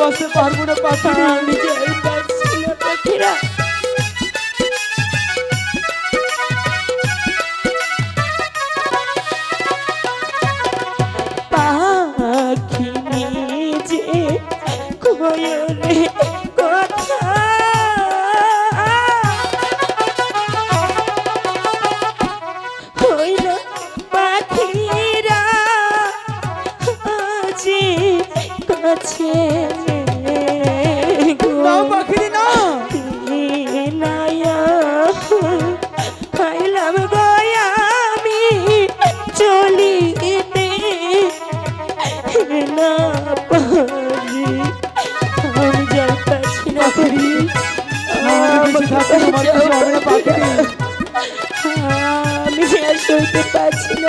বসতে পারব না পাখিনি আমি যাই পারছি না। পাখিরা পাখি নিজে কোয়লে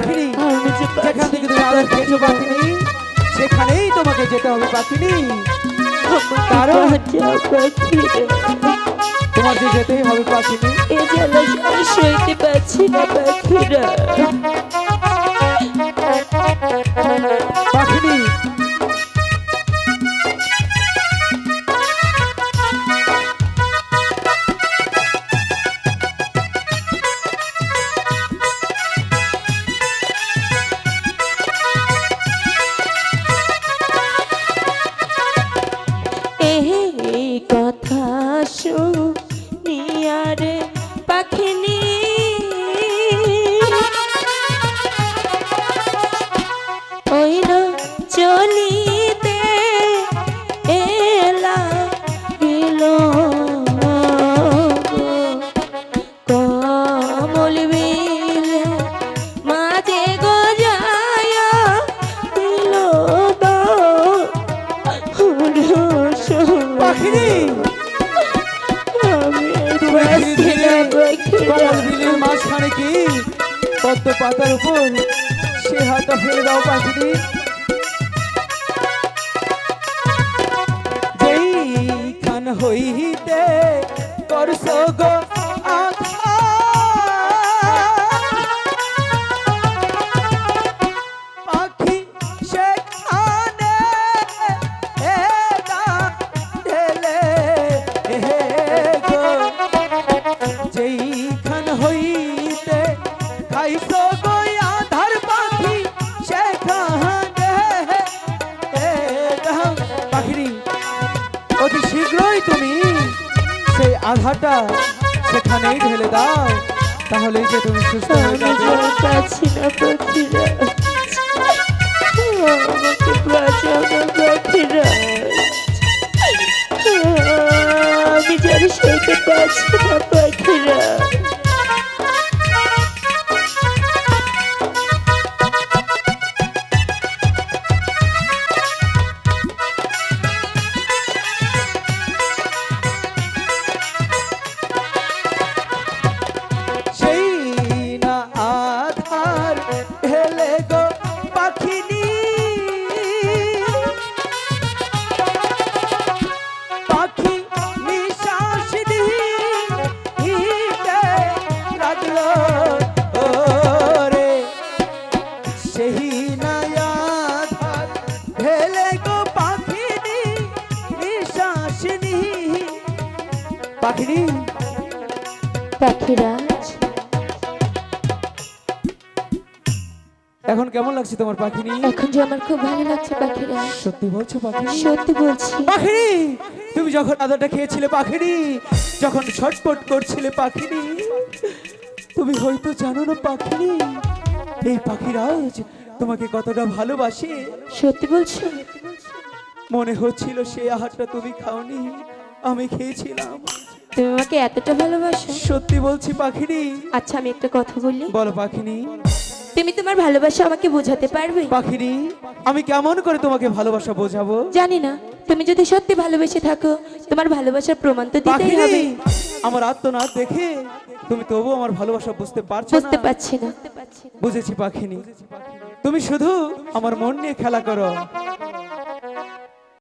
পাখিনি যেখান থেকে তুমি আদার খেয়েছো পাখিনি সেখানেই তোমাকে যেতে হবে পাখিনি কারণ তোমার যে যেতেই হবে পাখিনি এ জ্বালা সইতে পারছি না পাখিরা কমল বিলের মাঝখানে কি? পদ্ম পাতার উপর। সে হাতটা ফেলে দাও পাখিনি যেইখান হইতে করছ গো সেই আধারটা সেখানেই ঢেলে দাও তাহলেই যে তুমি সুস্থ হয়ে যাবে। পাখিরাজ এখন কেমন লাগছে তোমার পাখিনি? এখন যে আমার খুব ভালো লাগছে পাখিরাজ সত্যি বলছো পাখিনি? সত্যি বলছি। পাখিনি! তুমি যখন আদাটা খেয়েছিলে পাখিনি যখন ছটপট করছিলে পাখিনি তুমি হয়তো জানো না পাখিনি এই পাখিরাজ তোমাকে কতটা ভালোবাসে। সত্যি বলছো? মনে হচ্ছিল সেই আহারটা তুমি খাওনি আমি খেয়েছিলাম। তুমি আমাকে এতটা ভালোবাসো? সত্যি বলছি পাখিনি। আচ্ছা আমি একটা কথা বলি। বলো পাখিনি। তুমি তোমার ভালোবাসা আমাকে বোঝাতে পারবে? পাখিনি আমি কেমন করে তোমাকে ভালোবাসা বোঝাবো? জানি না। তুমি যদি সত্যি ভালোবেসে থাকো তোমার ভালোবাসার প্রমাণ তো দিতেই হবে। আমার আত্মনাথ দেখে তুমি তবু আমার ভালোবাসা বুঝতে পারছ বুঝতে পারছি না। বুঝেছি পাখিনি। তুমি শুধু আমার মন নিয়ে খেলা করো।